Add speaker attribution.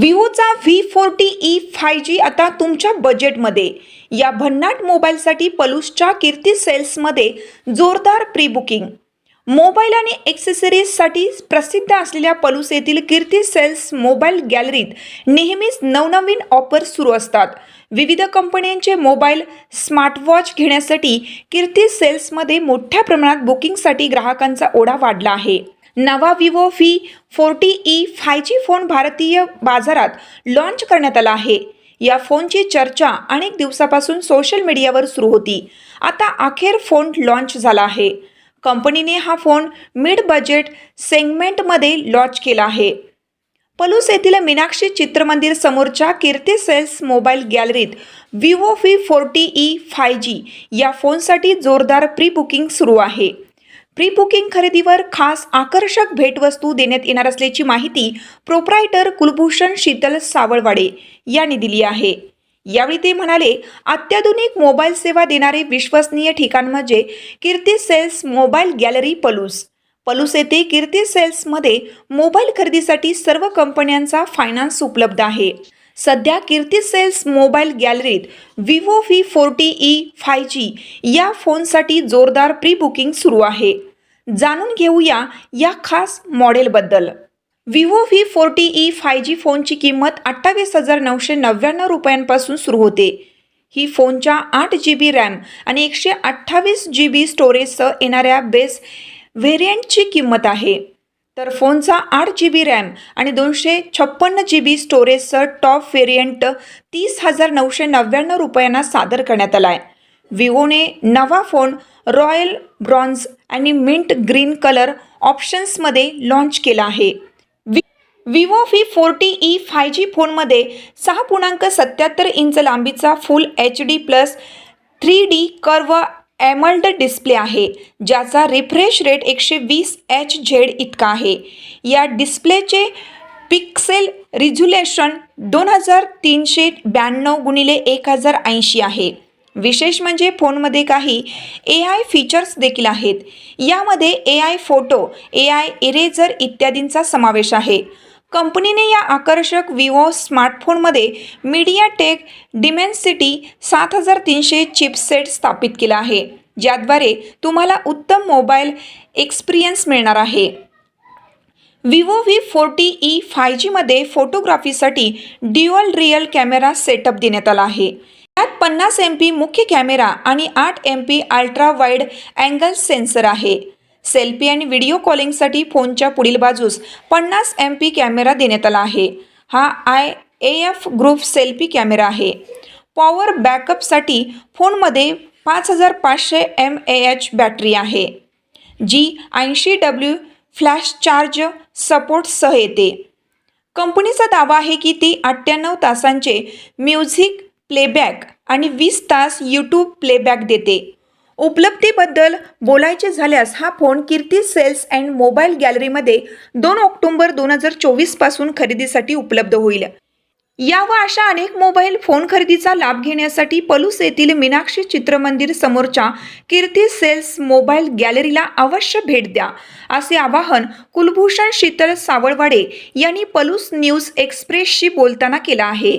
Speaker 1: विवोचा V forty E five G आता तुमच्या बजेटमध्ये या भन्नाट मोबाईलसाठी पलूसच्या कीर्ती सेल्समध्ये जोरदार प्री बुकिंग मोबाईल आणि एक्सेसरीजसाठी प्रसिद्ध असलेल्या पलूस येथील कीर्ती सेल्स मोबाईल गॅलरीत नेहमीच नवनवीन ऑफर सुरू असतात. विविध कंपन्यांचे मोबाईल स्मार्टवॉच घेण्यासाठी कीर्ती सेल्समध्ये मोठ्या प्रमाणात बुकिंगसाठी ग्राहकांचा ओढा वाढला आहे. नवा Vivo V forty E five G phone भारतीय बाजारात लॉन्च करण्यात आला आहे. या फोनची चर्चा अनेक दिवसापासून सोशल मीडियावर सुरू होती. आता अखेर फोन लॉन्च झाला आहे. कंपनीने हा फोन मिड बजेट सेगमेंटमध्ये लॉन्च केला आहे. पलूस येथील मीनाक्षी चित्रमंदिर समोरच्या Kirti sales mobile गॅलरीत Vivo V forty E five G या फोनसाठी जोरदार प्री बुकिंग सुरू आहे. प्री बुकिंग खरेदीवर खास आकर्षक भेटवस्तू देण्यात येणार असल्याची माहिती प्रोप्रायटर कुलभूषण शीतल सावळवाडे यांनी दिली आहे. यावेळी ते म्हणाले अत्याधुनिक मोबाईल सेवा देणारे विश्वसनीय ठिकाण म्हणजे Kirti sales mobile gallery Palus. Palus येथे कीर्ती सेल्समध्ये मोबाईल खरेदीसाठी सर्व कंपन्यांचा फायनान्स उपलब्ध आहे. सध्या Kirti sales mobile गॅलरीत Vivo V forty E five G या फोनसाठी जोरदार प्री बुकिंग सुरू आहे. जाणून घेऊया या खास मॉडेलबद्दल. Vivo V forty E five G फोनची किंमत अठ्ठावीस हजार नऊशे नव्याण्णव रुपयांपासून सुरू होते. ही फोनच्या आठ जी बी रॅम आणि एकशे अठ्ठावीस जी बी स्टोरेजसह येणाऱ्या बेस व्हेरियंटची किंमत आहे. तर फोनचा आठ जी बी रॅम आणि दोनशे छप्पन्न जी बी स्टोरेजसह टॉप व्हेरियंट तीस हजार नऊशे नव्याण्णव रुपयांना सादर करण्यात आला आहे विवोने नवा फोन रॉयल ब्रॉन्झ आणि मिंट ग्रीन कलर ऑप्शन्समध्ये लॉन्च केला आहे. वि Vivo V forty E five G फोनमध्ये सहा पूर्णांक सत्याहत्तर इंच लांबीचा full H D plus three D curve AMOLED display आहे ज्याचा रिफ्रेश रेट एकशे वीस एच झेड इतका आहे. या डिस्प्लेचे पिक्सेल रिझुलेशन दोन हजार तीनशे ब्याण्णव गुणिले एक हजार ऐंशी आहे. विशेष म्हणजे फोनमध्ये काही ए आय फीचर्स देखील आहेत. यामध्ये A I photo A I eraser इत्यादींचा समावेश आहे. कंपनीने या आकर्षक विवो स्मार्टफोनमध्ये मीडिया टेक डिमेन्सिटी सात हजार तीनशे चिपसेट स्थापित केला आहे ज्याद्वारे तुम्हाला उत्तम मोबाईल एक्सपिरियन्स मिळणार आहे. Vivo V forty E five जीमध्ये फोटोग्राफीसाठी ड्युअल रिअल कॅमेरा सेटअप देण्यात आला आहे. यात पन्नास एम पी मुख्य कॅमेरा आणि आठ M P ultra wide angle sensor आहे. सेल्फी आणि व्हिडिओ कॉलिंगसाठी फोनच्या पुढील बाजूस पन्नास एम पी कॅमेरा देण्यात आला आहे. हा I A F group selfie camera आहे. पॉवर बॅकअपसाठी फोनमध्ये पाच हजार पाचशे एम ए एच बॅटरी आहे. जी ऐंशी डब्ल्यू फ्लॅश चार्ज सपोर्टसह येते. कंपनीचा दावा आहे की ती अठ्ठ्याण्णव तासांचे म्युझिक प्लेबॅक आणि वीस तास यूट्यूब प्लेबॅक देते. उपलब्धीबद्दल बोलायचे झाल्यास हा phone Kirti sales and mobile गॅलरीमध्ये दोन ऑक्टोबर दोन हजार चोवीसपासून खरेदीसाठी उपलब्ध होईल. या व अशा अनेक मोबाईल फोन खरेदीचा लाभ घेण्यासाठी पलूस येथील मीनाक्षी चित्रमंदिर समोरच्या कीर्ती सेल्स मोबाईल गॅलरीला अवश्य भेट द्या. असे आवाहन कुलभूषण शीतल सावळवाडे यांनी पलूस न्यूज एक्सप्रेसशी बोलताना केलं आहे.